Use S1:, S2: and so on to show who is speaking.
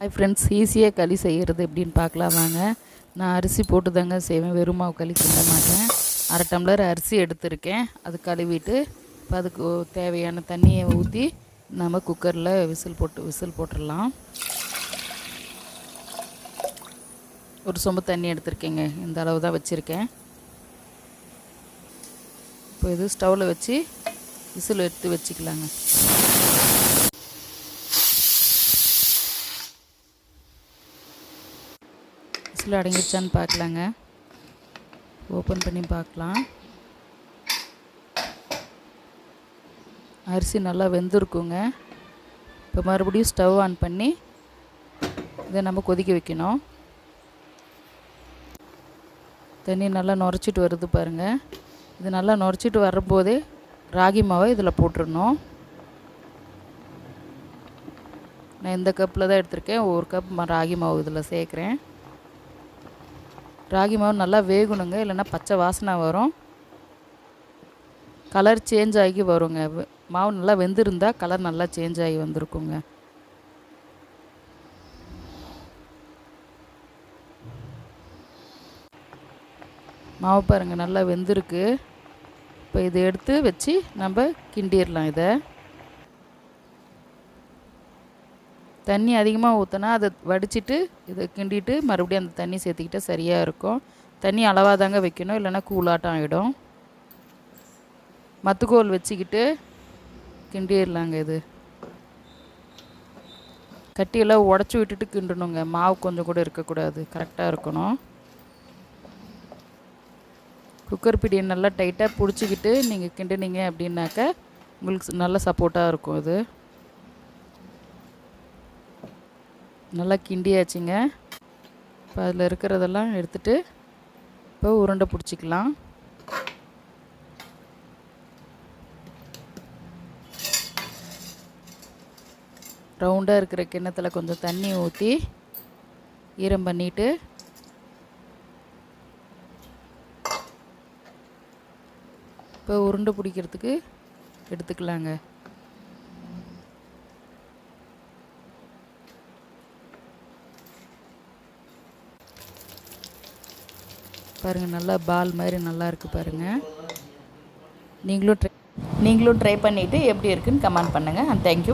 S1: Hi friends ஈஸியாக களி செய்கிறது எப்படின்னு பார்க்கலாம் வாங்க. நான் அரிசி போட்டு தாங்க செய்வேன். வெறும் மாவு களி கிண்ட மாட்டேன். அரை டம்ளர் அரிசி எடுத்திருக்கேன். அது கழுவிட்டு இப்போ அதுக்கு தேவையான தண்ணியை ஊற்றி நம்ம குக்கரில் விசில் போட்டு விசில் போட்டுடலாம். ஒரு சொம்பு தண்ணி எடுத்திருக்கேங்க. இந்த அளவு தான் வச்சுருக்கேன். இப்போ இது ஸ்டவ்வில் வச்சு விசில் எடுத்து வச்சுக்கலாங்க. பாக்ஸில் அடங்கிடுச்சான்னு பார்க்கலாங்க. ஓப்பன் பண்ணி பார்க்கலாம். அரிசி நல்லா வெந்திருக்குங்க. இப்போ மறுபடியும் ஸ்டவ் ஆன் பண்ணி இதை நம்ம கொதிக்க வைக்கணும். தண்ணி நல்லா நுரைச்சிட்டு வருது பாருங்கள் இது நல்லா நுரைச்சிட்டு வரும்போதே ராகி மாவை இதில் போட்டுடணும். நான் இந்த கப்பில் தான் எடுத்திருக்கேன். ஒரு கப் ராகி மாவு இதில் சேர்க்குறேன். ராகி மாவு நல்லா வேகணுங்க இல்லைன்னா பச்சை வாசனை வரும். கலர் சேஞ்ச் ஆகி வருங்க. மாவு நல்லா வெந்திருந்தால் கலர் நல்லா சேஞ்ச் ஆகி வந்திருக்குங்க. மாவு பாருங்கள் நல்லா வெந்திருக்கு. இப்போ இதை எடுத்து வச்சு நம்ம கிண்டிடலாம் இதை. தண்ணி அதிகமாக ஊற்றினா அதை வடிச்சிட்டு இதை கிண்டிட்டு மறுபடியும் அந்த தண்ணி சேர்த்துக்கிட்டா சரியாக இருக்கும். தண்ணி அளவாக தாங்க வைக்கணும் இல்லைன்னா கூலாட்டம் ஆகிடும் மத்துக்கோல் வச்சுக்கிட்டு கிண்டிடலாங்க இது. கட்டியெல்லாம் உடச்சி விட்டுட்டு கிண்டணுங்க. மாவு கொஞ்சம் கூட இருக்கக்கூடாது. கரெக்டாக இருக்கணும். குக்கர் பிடியை நல்லா டைட்டாக பிடிச்சிக்கிட்டு நீங்கள் கிண்டுனீங்க அப்படின்னாக்க உங்களுக்கு நல்ல சப்போர்ட்டாக இருக்கும் இது. நல்லா கிண்டியாச்சுங்க. இப்போ அதில் இருக்கிறதெல்லாம் எடுத்துட்டு இப்போ உருண்டை பிடிச்சிக்கலாம். ரவுண்டாக இருக்கிற கிண்ணத்தில் கொஞ்சம் தண்ணி ஊற்றி ஈரம் பண்ணிவிட்டு இப்போ உருண்டை பிடிக்கிறதுக்கு எடுத்துக்கலாங்க. பாருங்கள் நல்லா பால் மாதிரி நல்லா இருக்குது பாருங்கள் நீங்களும் ட்ரை நீங்களும் ட்ரை பண்ணிவிட்டு எப்படி இருக்குன்னு கமெண்ட் பண்ணுங்கள் தேங்க்யூ